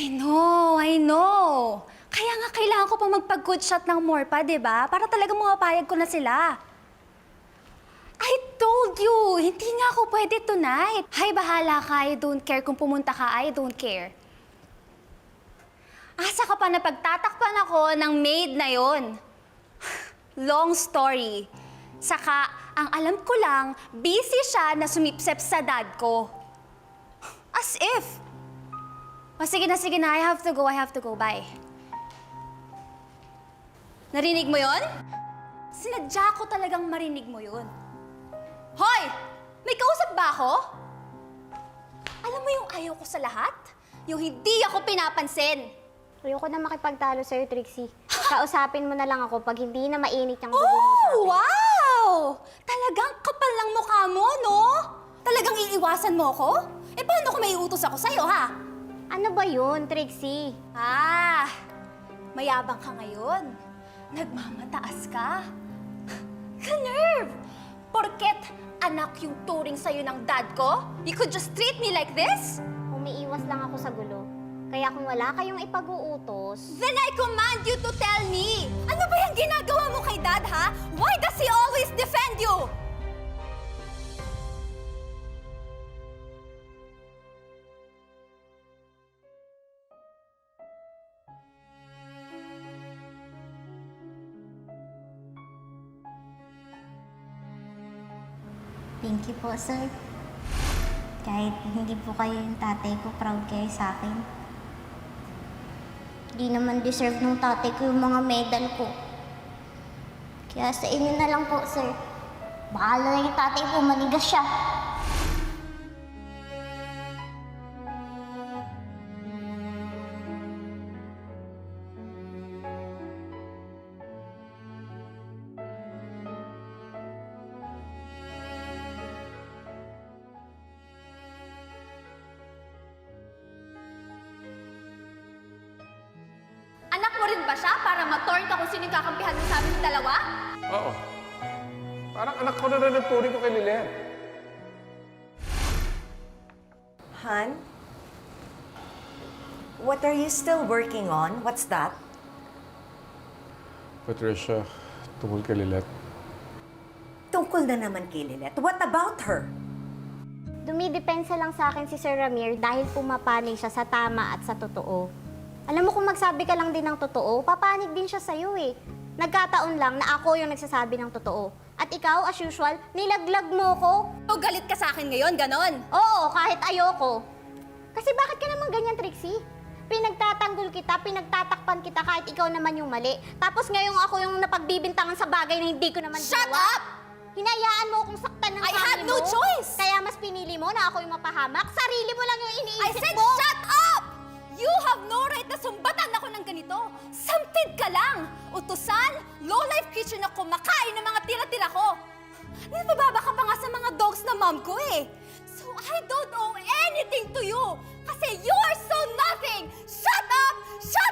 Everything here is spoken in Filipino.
I know, I know. Kaya nga kailangan ko pa magpag-good shot ng more pa, di ba? Para talaga mapapayag ko na sila. I told you, hindi nga ako pwede tonight. Hay, bahala ka. I don't care kung pumunta ka. I don't care. Asa ka pa na pagtatakpan ako ng maid na yon? Long story. Saka, ang alam ko lang, busy siya na sumipsep sa dad ko. O sige na, sige na. I have to go, I have to go. Bye. Narinig mo yon? Sinadya ko talagang marinig mo yun. Hoy! May kausap ba ako? Alam mo yung ayaw ko sa lahat? Yung hindi ako pinapansin. Ayoko na makipagtalo sa'yo, Trixie. Kausapin mo na lang ako pag hindi na mainit yung dugo mo sa Oh, wow! Talagang kapal ng mukha mo, no? Talagang iiwasan mo ako? Eh, paano kung may utos ako sa'yo, ha? Ano ba yun, Trixie? Ah, mayabang ka ngayon. Nagmamataas ka. Ka-nerve! Porket anak yung turing sa'yo ng dad ko, you could just treat me like this? Umiiwas lang ako sa gulo. Kaya kung wala kayong ipag-uutos, Then I command you to tell me! Thank you po, sir. Kahit hindi po kayo yung tatay ko, proud kayo sa akin. Di naman deserve ng tatay ko yung mga medal ko. Kaya sa inyo na lang po, sir. Bahala na yung tatay ko, manigas siya. Ba siya para ma-torn ka kung sino yung kakampihan mo sa amin ng dalawa? Oo. Parang anak ko na rin ang turing ko kay Lilian. Han? What are you still working on? What's that? Patricia, tungkol kay Lilet. Tungkol na naman kay Lynette. What about her? dumidepensa lang sa akin si Sir Ramir dahil pumapanig siya sa tama at sa totoo. Alam mo kung magsabi ka lang din ng totoo, papanig din siya sa'yo eh. Nagkataon lang na ako yung nagsasabi ng totoo. At ikaw, as usual, nilaglag mo ko. O galit ka sa akin ngayon, ganon? Oo, kahit ayoko. Kasi bakit ka naman ganyan, Trixie? Pinagtatanggol kita, pinagtatakpan kita kahit ikaw naman yung mali. Tapos ngayong ako yung napagbibintangan sa bagay na hindi ko naman Shut ginawa. up! Hinayaan mo akong saktan ng I family had no mo. choice! Kaya mas pinili mo na ako yung mapahamak. Sarili mo lang yung I iniisip said, mo. shut! You have no right na sumbatan ako ng ganito. Sampid ka lang. Utusan, low-life creature na kumakain ng mga tira-tira ko. Nabababa ka pa nga sa mga dogs na mom ko eh. So I don't owe anything to you. Kasi you are so nothing. Shut up! Shut